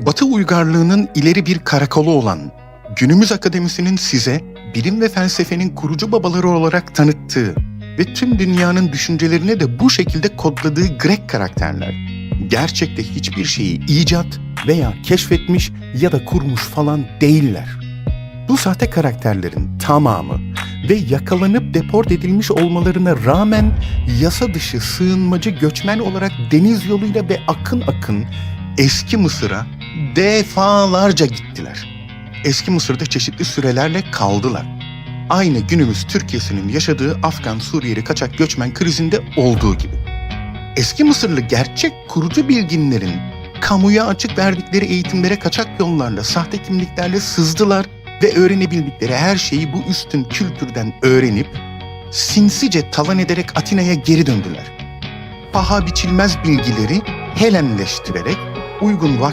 Batı uygarlığının ileri bir karakolu olan günümüz akademisinin size bilim ve felsefenin kurucu babaları olarak tanıttığı ve tüm dünyanın düşüncelerini de bu şekilde kodladığı Grek karakterler gerçekte hiçbir şeyi icat veya keşfetmiş ya da kurmuş falan değiller. Bu sahte karakterlerin tamamı ve yakalanıp deport edilmiş olmalarına rağmen yasa dışı sığınmacı göçmen olarak deniz yoluyla ve akın akın eski Mısır'a defalarca gittiler. Eski Mısır'da çeşitli sürelerle kaldılar. Aynı günümüz Türkiye'sinin yaşadığı Afgan Suriyeli kaçak göçmen krizinde olduğu gibi. Eski Mısırlı gerçek kurucu bilginlerin kamuya açık verdikleri eğitimlere kaçak yollarla, sahte kimliklerle sızdılar ve öğrenebildikleri her şeyi bu üstün kültürden öğrenip sinsice talan ederek Atina'ya geri döndüler. Paha biçilmez bilgileri Helenleştirerek uygun vakti